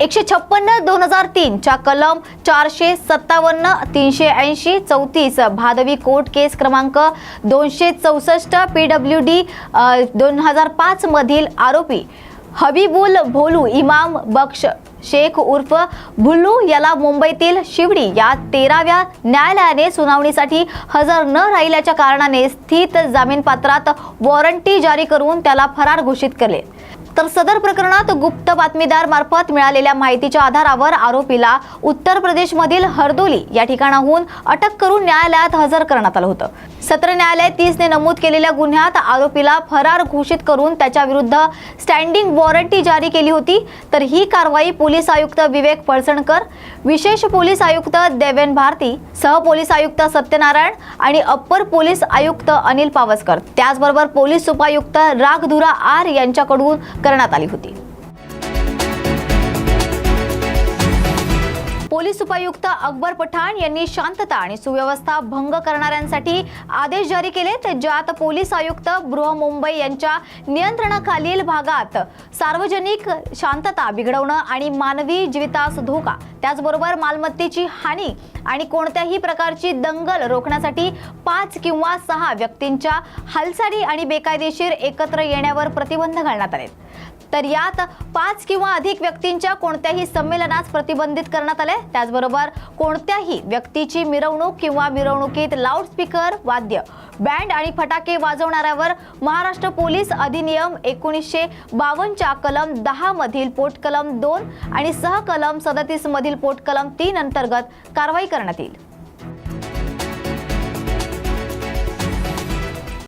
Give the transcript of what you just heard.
एकशे छप्पन्न दोन हजार तीनच्या कलम चारशे सत्तावन्न तीनशे ऐंशी चौतीस भादवी कोर्ट केस क्रमांक दोनशे चौसष्ट पी डब्ल्यू डी दोन हजार पाच मधील आरोपी हबीबुल भोलू इमाम बक्ष शेख उर्फ भुल्लू याला मुंबईतील शिवडी या तेराव्या न्यायालयाने सुनावणीसाठी हजर न राहिल्याच्या कारणाने स्थित जामीनपात्रात वॉरंटी जारी करून त्याला फरार घोषित केले. तर सदर प्रकरणात गुप्त बातमीदार मार्फत मिळालेल्या माहितीच्या आधारावर आरोपीला उत्तर प्रदेशमधील हरदोली या ठिकाणाहून अटक करून न्यायालयात हजर करण्यात आलं होतं. सत्र न्यायालय तीसने नमूद केलेल्या गुन्ह्यात आरोपीला फरार घोषित करून त्याच्या विरुद्ध स्टँडिंग वॉरंटी जारी केली होती. तर ही कारवाई पोलीस आयुक्त विवेक पळसणकर विशेष पोलीस आयुक्त देवेन भारती सह पोलीस आयुक्त सत्यनारायण आणि अप्पर पोलीस आयुक्त अनिल पावसकर. त्याचबरोबर पोलीस उपायुक्त रागधुरा आर यांच्याकडून करण्यात आली होती. पोलीस उपायुक्त अकबर पठाण यांनी शांतता आणि सुव्यवस्था भंग करणाऱ्यांसाठी आदेश जारी केले ज्यात पोलीस आयुक्त बृहमुंबई यांच्या नियंत्रणाखालील भागात सार्वजनिक शांतता बिघडवणं आणि मानवी जीवितास धोका त्याचबरोबर मालमत्तेची हानी आणि कोणत्याही प्रकारची दंगल रोखण्यासाठी पाच किंवा सहा व्यक्तींच्या हालचाली आणि बेकायदेशीर एकत्र येण्यावर प्रतिबंध घालण्यात आले तर यात पाच किंवा अधिक व्यक्तींच्या कोणत्याही संमेलनास प्रतिबंधित करण्यात आले त्याचबरोबर कोणत्याही व्यक्तीची मिरवणूक किंवा मिरवणुकीत लाऊडस्पीकर वाद्य बँड आणि फटाके वाजवणाऱ्यावर महाराष्ट्र पोलीस अधिनियम एकोणीसशे बावन्नच्या कलम दहा मधील पोट कलम दोन आणि सह कलम सदतीस मधील पोट कलम तीन अंतर्गत कारवाई करण्यात येईल.